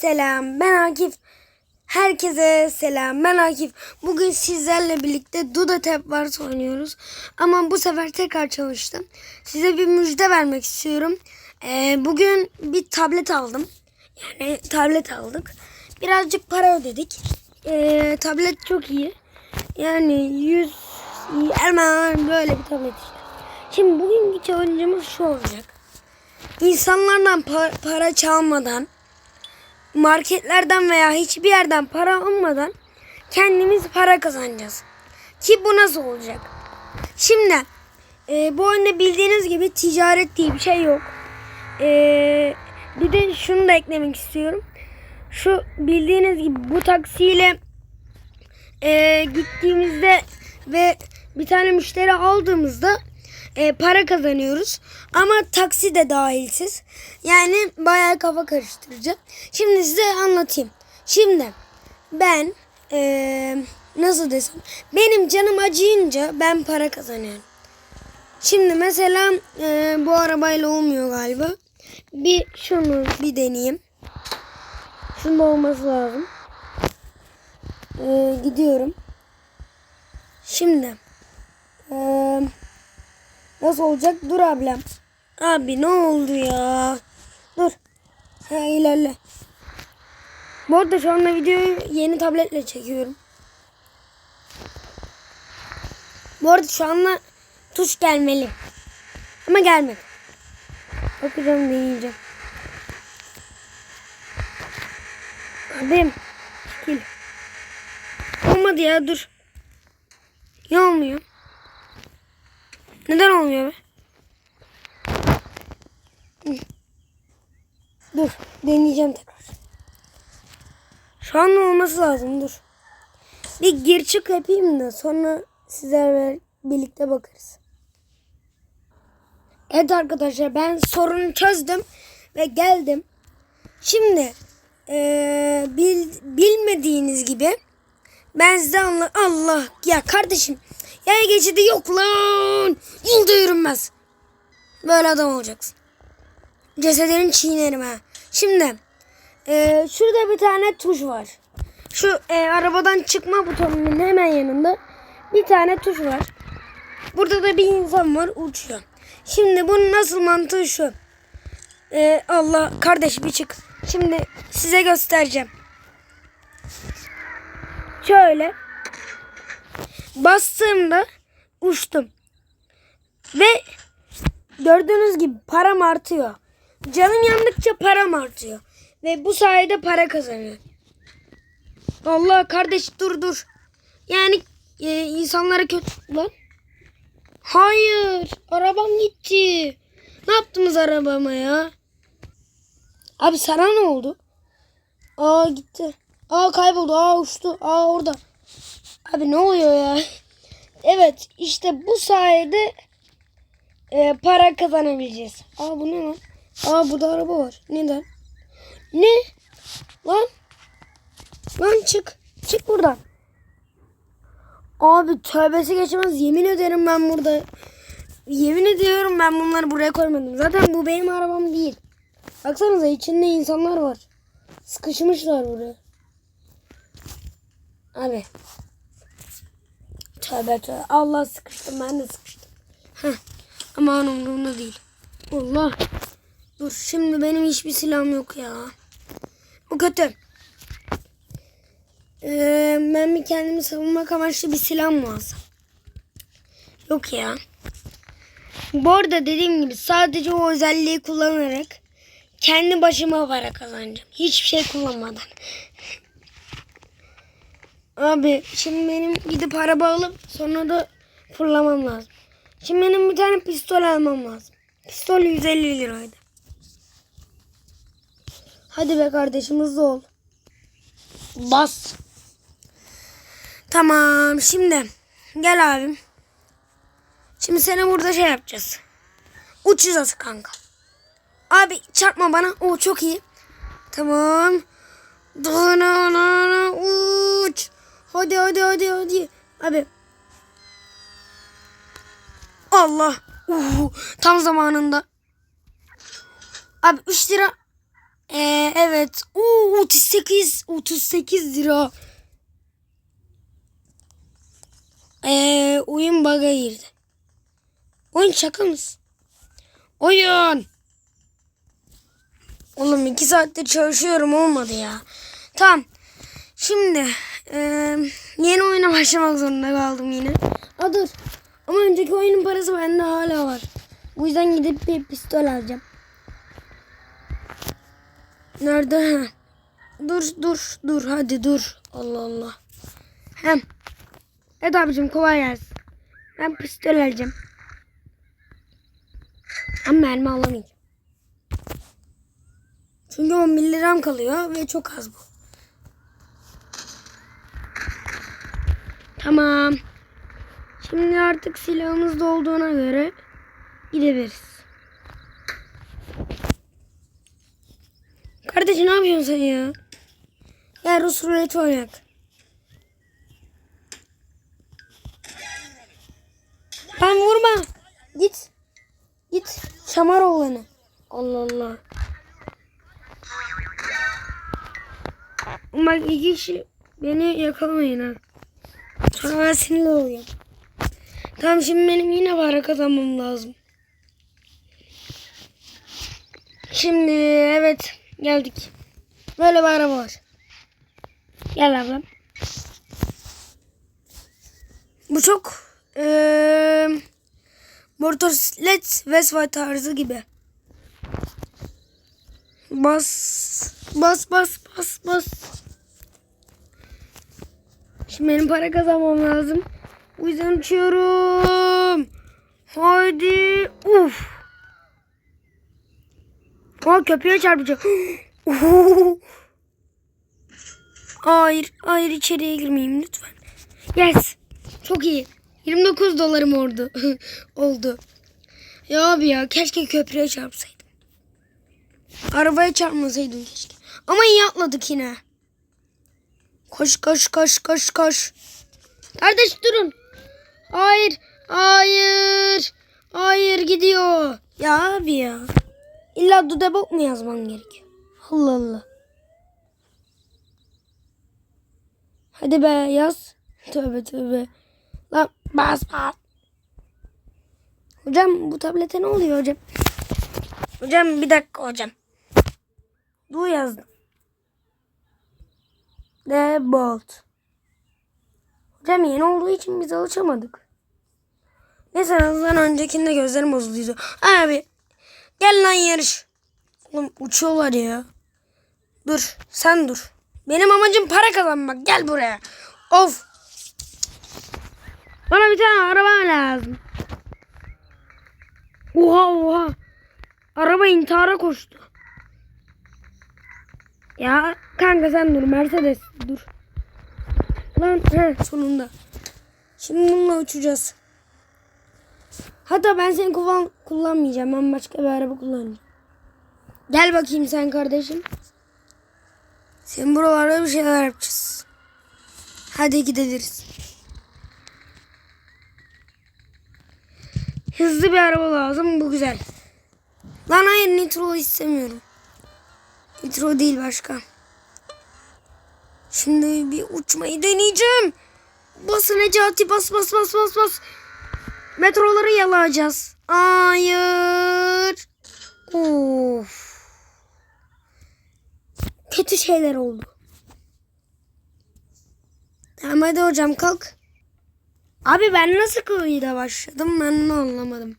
selam. Ben Akif. Herkese selam. Ben Akif. Bugün sizlerle birlikte Duda Tap Wars oynuyoruz. Ama bu sefer tekrar çalıştım. Size bir müjde vermek istiyorum. Ee, bugün bir tablet aldım. Yani tablet aldık. Birazcık para ödedik. Ee, tablet çok iyi. Yani 100 hemen böyle bir tablet işte. Şimdi bugünkü challenge'ımız şu olacak. İnsanlardan pa- para çalmadan, marketlerden veya hiçbir yerden para almadan kendimiz para kazanacağız. Ki bu nasıl olacak? Şimdi e, bu oyunda bildiğiniz gibi ticaret diye bir şey yok. E, bir de şunu da eklemek istiyorum. Şu bildiğiniz gibi bu taksiyle e, gittiğimizde ve bir tane müşteri aldığımızda e, para kazanıyoruz. Ama taksi de dahilsiz. Yani bayağı kafa karıştırıcı. Şimdi size anlatayım. Şimdi ben e, nasıl desem benim canım acıyınca ben para kazanıyorum. Şimdi mesela e, bu arabayla olmuyor galiba. Bir şunu bir deneyeyim. Şunda olması lazım. E, gidiyorum. Şimdi eee Nasıl olacak? Dur ablam. Abi ne oldu ya? Dur. Ha ilerle. Bu arada şu anda videoyu yeni tabletle çekiyorum. Bu arada şu anda tuş gelmeli. Ama gelmedi. Bakacağım deneyeceğim. Abim. Çekil. Olmadı ya dur. Ne olmuyor? Neden olmuyor be? Dur. Deneyeceğim tekrar. Şu an olması lazım. Dur. Bir gir çık yapayım da sonra sizlerle birlikte bakarız. Evet arkadaşlar ben sorunu çözdüm ve geldim. Şimdi eee, bil, bilmediğiniz gibi ben size Allah ya kardeşim yaya geçidi yok lan. Yolda yürünmez. Böyle adam olacaksın. Cesedini çiğnerim ha. Şimdi eee, şurada bir tane tuş var. Şu eee, arabadan çıkma butonunun hemen yanında bir tane tuş var. Burada da bir insan var uçuyor. Şimdi bunun nasıl mantığı şu. Eee, Allah kardeş bir çık. Şimdi size göstereceğim. Şöyle bastığımda uçtum. Ve gördüğünüz gibi param artıyor. Canım yandıkça param artıyor. Ve bu sayede para kazanıyorum. Allah kardeş dur dur. Yani e, insanlara kötü lan. Hayır. Arabam gitti. Ne yaptınız arabama ya? Abi sana ne oldu? Aa gitti. Aa kayboldu. Aa uçtu. Aa orada. Abi ne oluyor ya? Evet işte bu sayede e, para kazanabileceğiz. Aa bu ne lan? Aa burada araba var. Neden? Ne? Lan? Lan çık. Çık buradan. Abi tövbesi geçmez. Yemin ederim ben burada. Yemin ediyorum ben bunları buraya koymadım. Zaten bu benim arabam değil. Baksanıza içinde insanlar var. Sıkışmışlar buraya. Abi. Tövbe tövbe. Allah sıkıştım ben de sıkıştım. Heh. Ama umurumda değil. Allah. Dur şimdi benim hiçbir silahım yok ya. Bu kötü. Ee, ben bir kendimi savunmak amaçlı bir silah mı alsam? Yok ya. Bu arada dediğim gibi sadece o özelliği kullanarak kendi başıma para kazanacağım. Hiçbir şey kullanmadan. Abi şimdi benim gidip araba alıp sonra da fırlamam lazım. Şimdi benim bir tane pistol almam lazım. Pistol 150 liraydı. Hadi be kardeşim hızlı ol. Bas. Tamam şimdi gel abim. Şimdi seni burada şey yapacağız. Uçacağız kanka. Abi çarpma bana. O çok iyi. Tamam. Dana uç. Hadi hadi hadi hadi. Abi. Allah. Uh, tam zamanında. Abi 3 lira. Ee, evet. Oo, 38 38 lira. Ee, oyun bug'a girdi. Oyun şaka mısın? Oyun. Oğlum iki saattir çalışıyorum olmadı ya. Tamam. Şimdi yeni oyuna başlamak zorunda kaldım yine. Aa dur. Ama önceki oyunun parası bende hala var. Bu yüzden gidip bir pistol alacağım. Nerede? Dur dur dur hadi dur. Allah Allah. Hem. Evet abicim kolay gelsin. Ben pistol alacağım. Ama mermi alamayacağım. Çünkü 11 liram kalıyor ve çok az bu. Tamam. Şimdi artık silahımız da olduğuna göre gidebiliriz. Kardeşim ne yapıyorsun sen ya? Ya Rus ruleti oynak. Ben vurma. Git. Git. Şamar oğlanı. Allah Allah. Bak iki kişi beni yakalamayın ha. Sonra ben sinirli oluyorum. Tamam şimdi benim yine para kazanmam lazım. Şimdi evet geldik. Böyle bir araba var. Gel ablam. Bu çok eee motosiklet Vespa tarzı gibi. Bas bas bas bas bas. Şimdi benim para kazanmam lazım. O yüzden uçuyorum. Haydi. Uf. Aa köpeğe çarpacak. hayır, hayır içeriye girmeyeyim lütfen. Yes. Çok iyi. 29 dolarım oldu. oldu. Ya abi ya keşke köprüye çarpsaydım. Arabaya çarpmasaydım keşke. Ama iyi atladık yine. Koş koş koş koş koş. Kardeş durun. Hayır. Hayır. Hayır gidiyor. Ya abi ya. İlla Dudebok mu yazmam gerekiyor? Allah Allah. Hadi be yaz. Tövbe tövbe. Lan bas bas. Hocam bu tablete ne oluyor hocam? Hocam bir dakika hocam. Du yazdım. De bolt. Hocam yeni olduğu için biz alışamadık. Neyse en azından öncekinde gözlerim bozulduydu. Abi gel lan yarış. Oğlum uçuyorlar ya. Dur sen dur. Benim amacım para kazanmak. Gel buraya. Of. Bana bir tane araba lazım. Oha oha. Araba intihara koştu. Ya kanka sen dur Mercedes dur. Lan he sonunda. Şimdi bununla uçacağız. Hatta ben seni kullan kullanmayacağım. Ben başka bir araba kullanacağım. Gel bakayım sen kardeşim. Sen buralarda bir şeyler yapacağız. Hadi gideriz. Hızlı bir araba lazım. Bu güzel. Lan hayır nitro istemiyorum. Nitro değil başka. Şimdi bir uçmayı deneyeceğim. Bas Necati bas bas bas bas bas. Metroları yalayacağız. Hayır. Of. Kötü şeyler oldu. Tamam hadi hocam kalk. Abi ben nasıl kıyıda başladım ben onu anlamadım.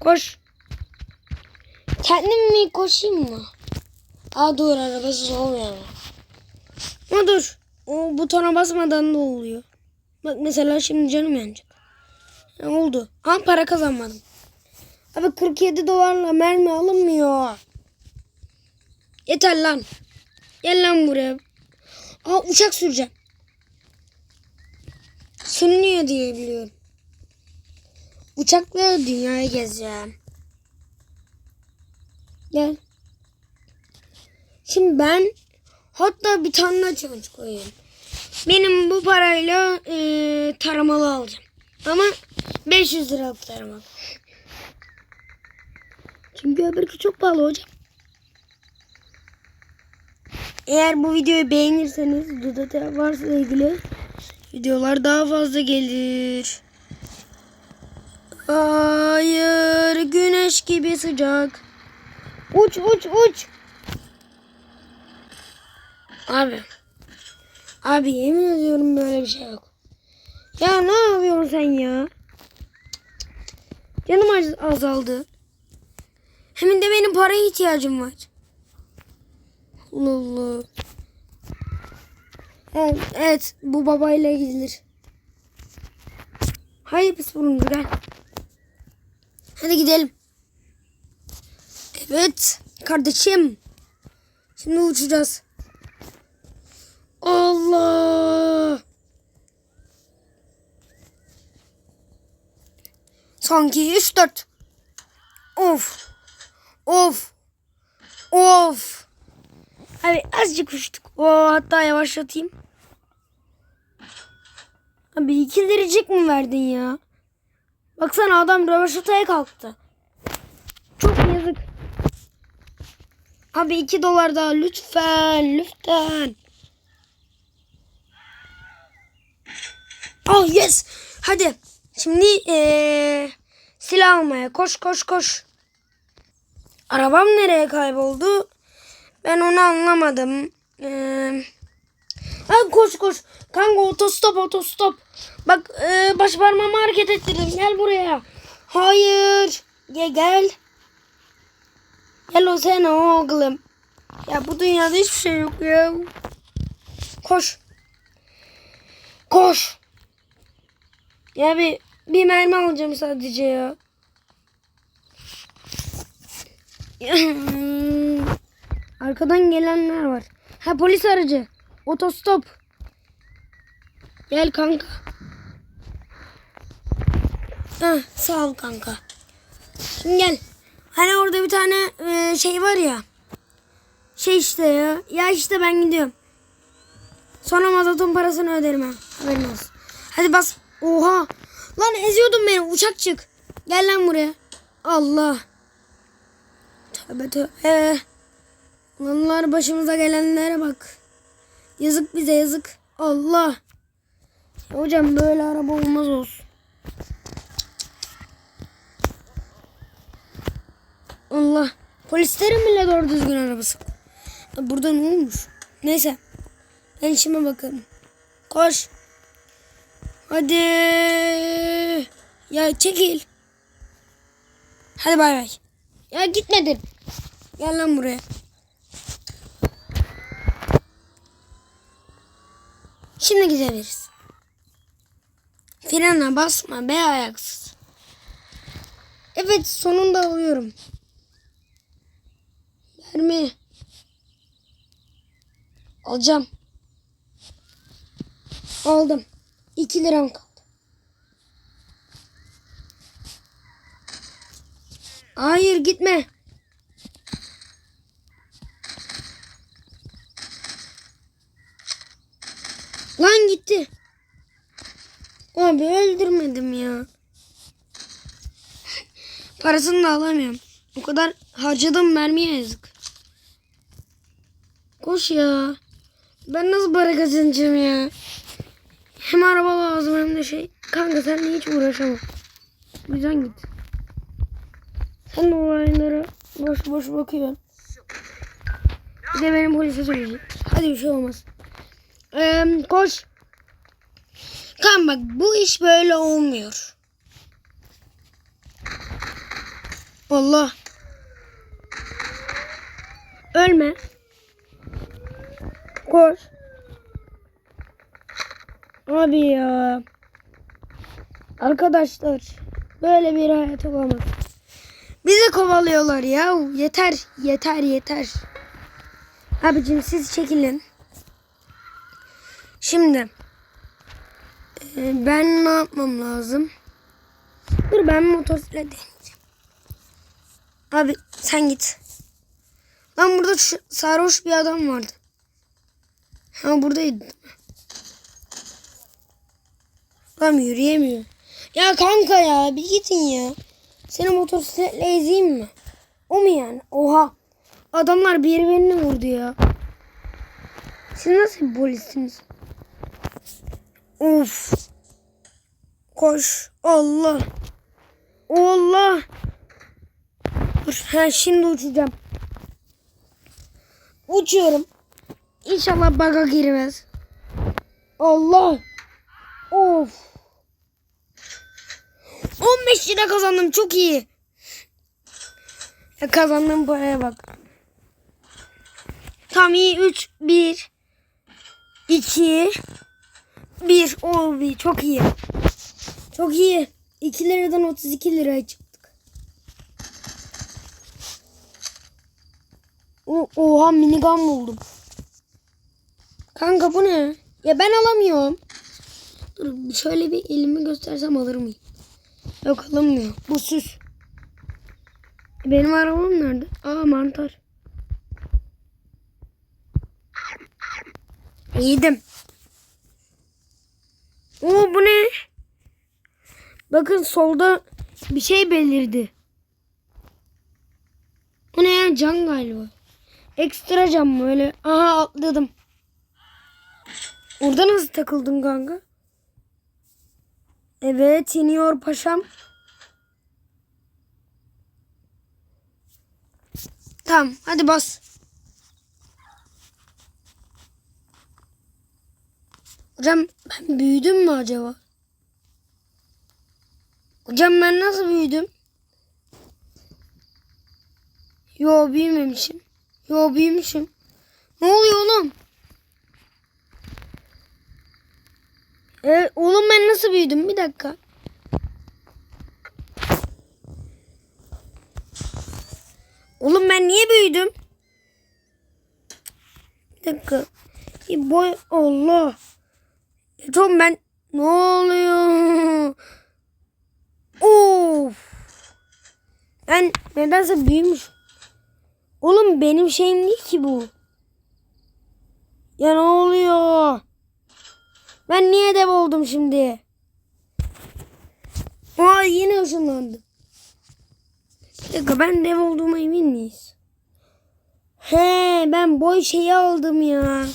Koş. Kendim mi koşayım mı? Aa dur arabasız olmuyor ama. Ama dur. O butona basmadan da oluyor. Bak mesela şimdi canım yanacak. Ne oldu? Ha para kazanmadım. Abi 47 dolarla mermi alınmıyor. Yeter lan. Gel lan buraya. Aa uçak süreceğim. Sürünüyor diye biliyorum. Uçakla dünyayı gezeceğim. Gel. Şimdi ben hatta bir tane daha koyayım. Benim bu parayla e, taramalı alacağım. Ama 500 liralık taramalı. Çünkü öbürkü çok pahalı hocam. Eğer bu videoyu beğenirseniz Duda Tep varsa ilgili videolar daha fazla gelir. Hayır güneş gibi sıcak. Uç uç uç. Abi. Abi yemin ediyorum böyle bir şey yok. Ya ne yapıyorsun sen ya? Canım az- azaldı. Hem de benim paraya ihtiyacım var. Allah evet bu babayla gidilir. Haydi pis buruncu gel. Hadi gidelim. Evet kardeşim. Şimdi uçacağız. Allah. Sanki 3 4. Of. Of. Of. Abi azıcık uçtuk. Oo, hatta yavaşlatayım. Abi iki liracık mı verdin ya? Baksana adam rövaşataya kalktı. Çok yazık. Abi iki dolar daha lütfen lütfen. Oh yes. Hadi. Şimdi ee, silah almaya koş koş koş. Arabam nereye kayboldu? Ben onu anlamadım. Ee, ha, koş koş. Kanka otostop otostop. Bak ee, baş parmağımı hareket ettirdim. Gel buraya. Hayır. Gel gel. Gel o sen oğlum. Ya bu dünyada hiçbir şey yok ya. Koş. Koş. Ya bir, bir mermi alacağım sadece ya. Arkadan gelenler var. Ha polis aracı. Otostop. Gel kanka. Hah, sağ ol kanka. Şimdi gel. Hani orada bir tane e, şey var ya. Şey işte ya. Ya işte ben gidiyorum. Sonra mazotun parasını öderim ha. Haberin olsun. Hadi bas. Oha. Lan eziyordun beni. Uçak çık. Gel lan buraya. Allah. Tövbe tövbe. Onlar başımıza gelenlere bak. Yazık bize yazık. Allah. Hocam böyle araba olmaz olsun. Allah. Polislerin bile doğru düzgün arabası. Burada ne olmuş? Neyse. Ben işime bakarım. Koş. Hadi. Ya çekil. Hadi bay bay. Ya gitmedin. Gel lan buraya. Şimdi gidebiliriz. Frene basma be ayaksız. Evet sonunda alıyorum. Mermi. Alacağım. Aldım. 2 liram kaldı. Hayır gitme. Lan gitti. Abi öldürmedim ya. Parasını da alamıyorum. O kadar harcadım mermiye yazık. Koş ya. Ben nasıl para kazanacağım ya? Hem araba lazım hem de şey. Kanka seninle hiç uğraşamam. O yüzden git. Sen de olaylara boş boş bakıyorsun. Bir de benim polise söyleyeceğim. Hadi bir şey olmaz. Ee, koş. Kan bak bu iş böyle olmuyor. Allah. Ölme. Koş. Abi ya. Arkadaşlar böyle bir hayat olamaz. Bizi kovalıyorlar ya. Yeter, yeter, yeter. Abicim siz çekilin. Şimdi e, ben ne yapmam lazım? Dur ben motosiklet deneyeceğim. Abi sen git. Lan burada sarhoş bir adam vardı. Ha buradaydı. Lan yürüyemiyor. Ya kanka ya bir gidin ya. Seni motosikletle ezeyim mi? O mu yani? Oha. Adamlar birbirini vurdu ya. Siz nasıl bir polissiniz? Of. Koş. Allah. Allah. Dur. Ha, şimdi uçacağım. Uçuyorum. İnşallah baga girmez. Allah. Of. 15 lira kazandım. Çok iyi. Ya kazandığım paraya bak. Tam iyi 3 1 2 1 o bir çok iyi. Çok iyi. 2 liradan 32 liraya çıktık. O, oha minigun buldum. Kanka bu ne? Ya ben alamıyorum. Dur şöyle bir elimi göstersem alır mıyım? Yok alınmıyor. Bu süs. Benim arabam nerede? Aa mantar. Yedim. Oo bu ne? Bakın solda bir şey belirdi. Bu ne ya? Can galiba. Ekstra can mı öyle? Aha atladım. Orada nasıl takıldın kanka? Evet iniyor paşam. Tamam hadi bas. Hocam ben büyüdüm mü acaba? Hocam ben nasıl büyüdüm? Yo büyümemişim. Yo büyümüşüm. Ne oluyor oğlum? E, oğlum ben nasıl büyüdüm? Bir dakika. Oğlum ben niye büyüdüm? Bir dakika. Bir boy Allah. Tom ben ne oluyor? Of. Ben nedense büyümüş. Oğlum benim şeyim değil ki bu. Ya ne oluyor? Ben niye dev oldum şimdi? Aa yine ışınlandım. Bir dakika ben dev olduğuma emin miyiz? He ben boy şeyi aldım ya.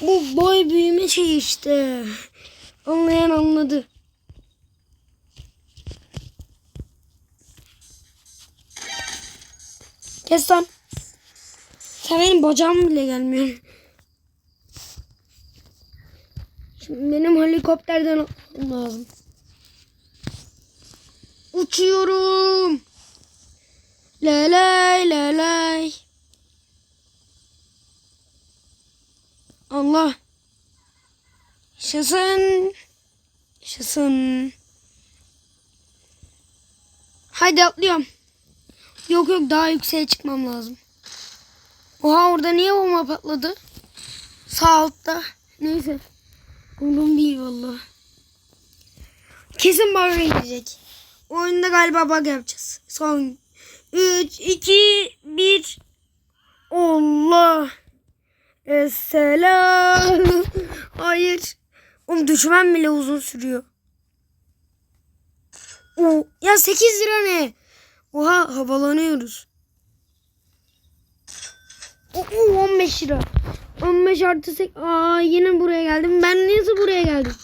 Bu boy büyüme şey işte. Anlayan anladı. Kes lan. Sen benim bacağım bile gelmiyor. Şimdi benim helikopterden lazım. Uçuyorum. Lelay lelay. Allah. Yaşasın. Yaşasın. Haydi atlıyorum. Yok yok daha yükseğe çıkmam lazım. Oha orada niye bomba patladı? Sağ altta. Neyse. Umrum değil valla. Kesin bug'a gidecek. Oyunda galiba bug yapacağız. Son 3, 2, 1. Allah. Esselam. Hayır. Oğlum düşmem bile uzun sürüyor. Oo, ya 8 lira ne? Oha havalanıyoruz. Oo, 15 lira. 15 artı 8. Aa yine buraya geldim. Ben nasıl buraya geldim?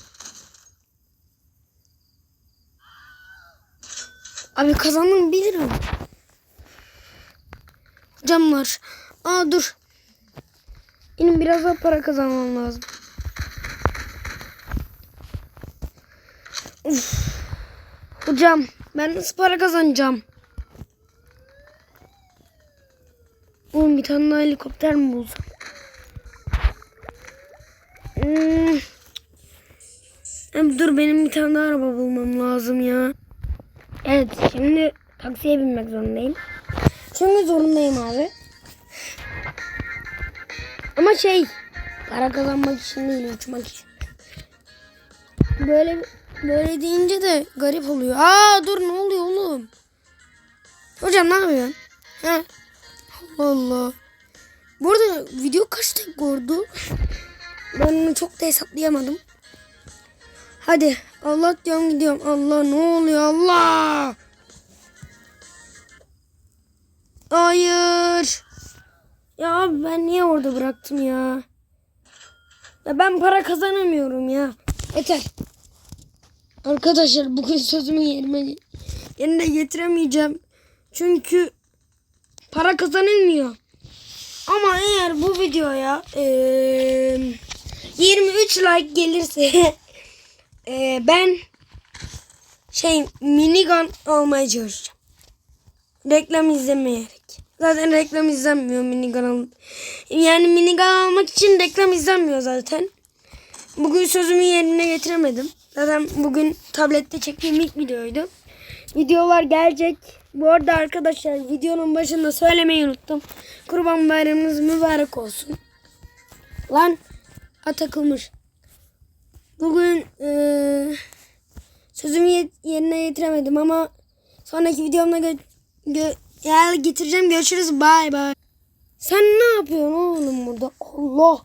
Abi kazandım 1 lira. Camlar. Aa dur. Benim biraz daha para kazanmam lazım. Uf. Hocam ben nasıl para kazanacağım? Oğlum bir tane daha helikopter mi bulsam? Hmm. Dur benim bir tane daha araba bulmam lazım ya. Evet şimdi taksiye binmek zorundayım. Çünkü zorundayım abi. Ama şey para kazanmak için değil uçmak için. Böyle böyle deyince de garip oluyor. Aa dur ne oluyor oğlum? Hocam ne yapıyorsun? Ha? Allah Allah. Bu arada video kaç dakika oldu? Ben onu çok da hesaplayamadım. Hadi Allah diyorum gidiyorum. Allah ne oluyor Allah. Hayır. Ya abi ben niye orada bıraktım ya? Ya ben para kazanamıyorum ya. Yeter. Arkadaşlar bugün sözümü yerime yerine getiremeyeceğim. Çünkü para kazanılmıyor. Ama eğer bu videoya eee 23 like gelirse eee, ben şey minigun almaya çalışacağım. Reklam izlemeyerek. Zaten reklam izlenmiyor minigun al. Yani minigun almak için reklam izlenmiyor zaten. Bugün sözümü yerine getiremedim. Zaten bugün tablette çektiğim ilk videoydu. Videolar gelecek. Bu arada arkadaşlar videonun başında söylemeyi unuttum. Kurban bayramınız mübarek olsun. Lan ha takılmış. Bugün eee sözümü yet- yerine getiremedim ama sonraki videomda gö- gö- ya getireceğim. Görüşürüz. Bay bay. Sen ne yapıyorsun oğlum burada? Allah.